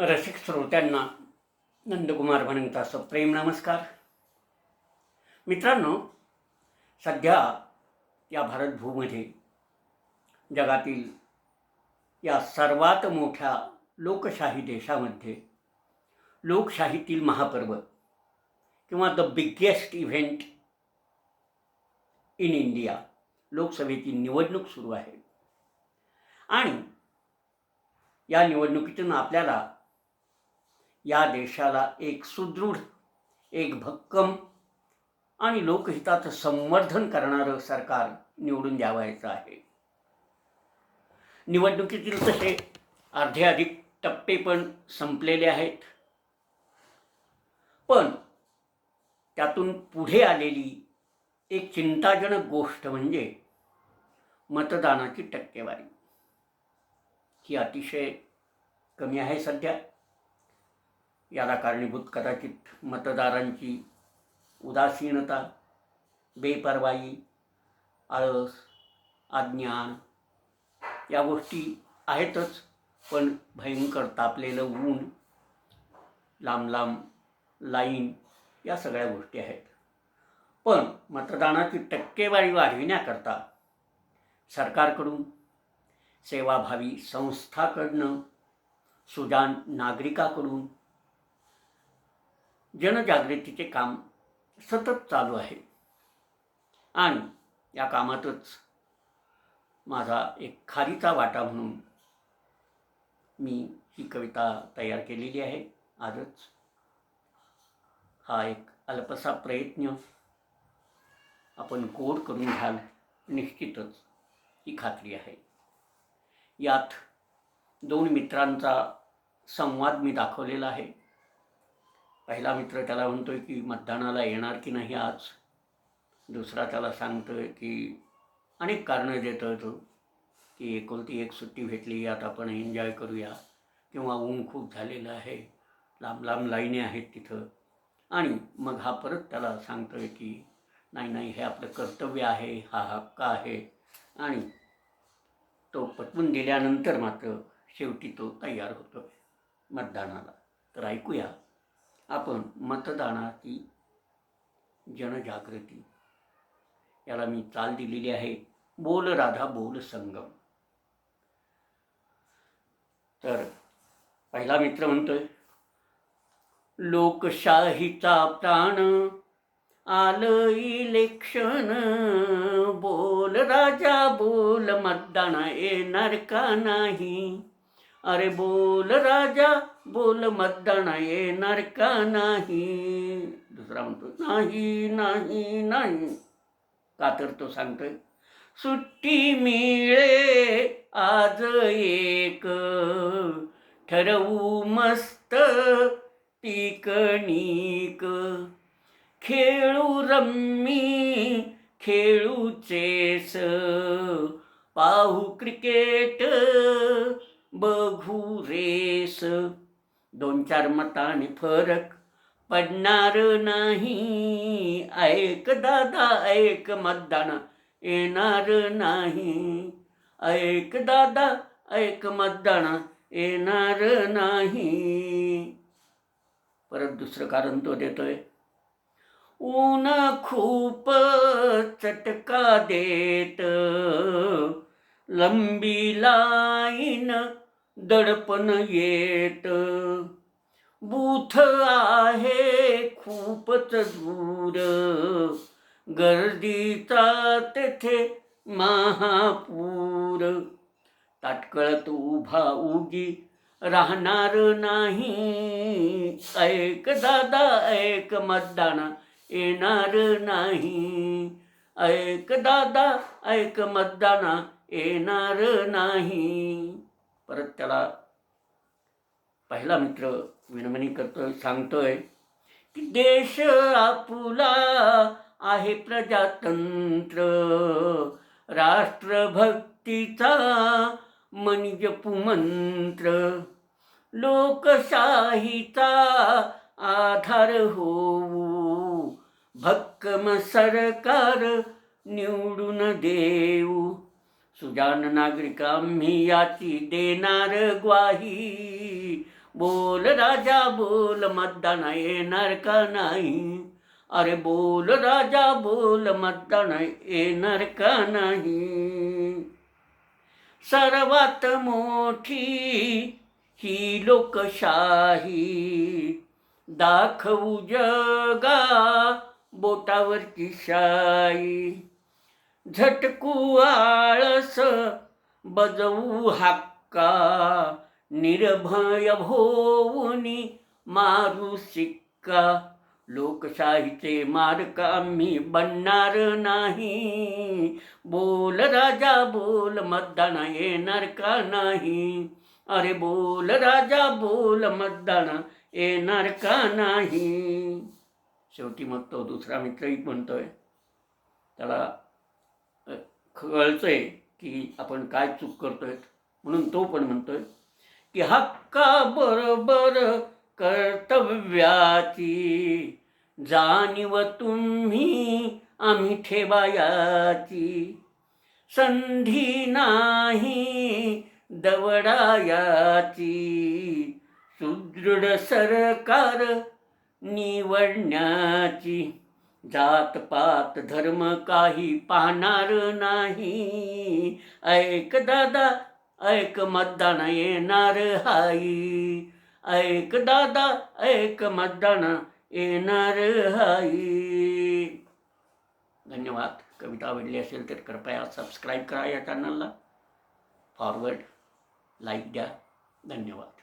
रसिक श्रोत्यांना नंदकुमार म्हणंता प्रेम नमस्कार. मित्रांनो सध्या या भारतभूमध्ये जगातील या सर्वात मोठ्या लोकशाही देशामध्ये लोकशाहीतील महापर्व किंवा the biggest event in India लोकसभेची निवडणूक सुरू आहे. आणि या निवडणुकीतून आपल्याला या देशाला एक सुदृढ एक भक्कम आणि लोकहिताचं संवर्धन करणारं सरकार निवडून द्यावायचं आहे. निवडणुकीतील तसे अर्धे अधिक टप्पे पण संपलेले आहेत. पण त्यातून पुढे आलेली एक चिंताजनक गोष्ट म्हणजे मतदानाची टक्केवारी. ही अतिशय कमी आहे सध्या. याला कारणीभूत कदाचित मतदारांची उदासीनता बेपर्वाई आळस अज्ञान या गोष्टी आहेतच पण भयंकर तापलेलं ऊन लांब लांब लाईन या सगळ्या गोष्टी आहेत. पण मतदानाची टक्केवारी वाढविण्याकरता सरकारकडून सेवाभावी संस्थाकडनं सुजान नागरिकाकडून जनजागृतीचे काम सतत चालू आहे. आणि या कामातच माझा एक खारीचा वाटा म्हणून मी ही कविता तयार केलेली आहे. आजच हा एक अल्पसा प्रयत्न आपण गोड करून घ्याल निश्चितच ही खात्री आहे. यात दोन मित्रांचा संवाद मी दाखवलेला आहे. पहिला मित्र त्याला म्हणतोय की मतदानाला येणार की नाही आज? दुसरा त्याला सांगतोय की अनेक कारणं देतोय तो की एकुलती एक सुट्टी भेटली यात आपण एन्जॉय करूया. किंवा ऊन खूप झालेलं आहे लांब लांब लाईने आहेत तिथं. आणि मग हा परत त्याला सांगतोय की नाही नाही हे आपलं कर्तव्य आहे हा हक्क आहे. आणि तो पटवून दिल्यानंतर मात्र शेवटी तो तयार होतो मतदानाला. तर ऐकूया. आपण मतदानाची जनजागृती. याला मी चाल दिलेली आहे. बोल राधा बोल संगम. तर पहिला मित्र म्हणतोय लोकशाहीचा प्राण आलं इलेक्शन. बोल राजा बोल मतदान येणार का नाही? अरे बोल राजा बोल मतदान येणार का नाही. दुसरा म्हणतो नाही नाही नाही. का तर तो सांगतोय सुट्टी मिळे आज एक. ठरवू मस्त तिकणीक खेळू रम्मी खेळू चेस. पाहू क्रिकेट बघू रेस. दोन चार मताने फरक पडणार नाही. ऐक दादा ऐक मतदान येणार नाही. ऐक दादा ऐक मतदान येणार नाही. परत दुसरं कारण तो देतोय. ऊन खूप चटका देत. लंबी लाईन दडपण येत. बूथ आहे खूपच दूर. गर्दीचा तेथे महापूर. ताटकळत उभा उगी राहणार नाही. ऐक दादा ऐक मतदान येणार नाही. ऐक दादा ऐक मतदान येणार नाही. परत त्याला पहिला मित्र विनमनी करतोय सांगतोय की देश आपुला आहे प्रजातंत्र. राष्ट्रभक्तीचा मंत्र लोकशाहीचा आधार होऊ. भक्कम सरकार निवडून देऊ. सुजान नागरिक आम्ही याची देणार ग्वाही. बोल राजा बोल मतदान येणार का नाही? अरे बोल राजा बोल मतदान येणार का नाही? सर्वात मोठी ही लोकशाही. दाखवू जगा बोटावरची शाई. झटकू आळस बजवू हक्का निर्भय भोवनी मारू सिक्का. लोकशाहीचे मार्ग आम्ही बनणार नाही. बोल राजा बोल मतदान येणार का नाही? अरे बोल राजा बोल मतदान येणार का नाही? शेवटी मग तो दुसरा मित्रही म्हणतोय. त्याला कळतंय की आपण काय चूक करतोय. म्हणून तो पण म्हणतोय की हक्का बरोबर कर्तव्याची जाणीव तुम्ही आम्ही ठेवायाची. संधी नाही दवडायाची. सुदृढ सरकार निवडण्याची. जात पात धर्म काही पाहणार नाही. ऐक दादा ऐक मतदान येणार हाई. ऐक दादा ऐक मतदान येणार हाई. धन्यवाद. कविता आवडली असेल तर कृपया सबस्क्राईब करा या चॅनलला फॉरवर्ड लाईक द्या. धन्यवाद.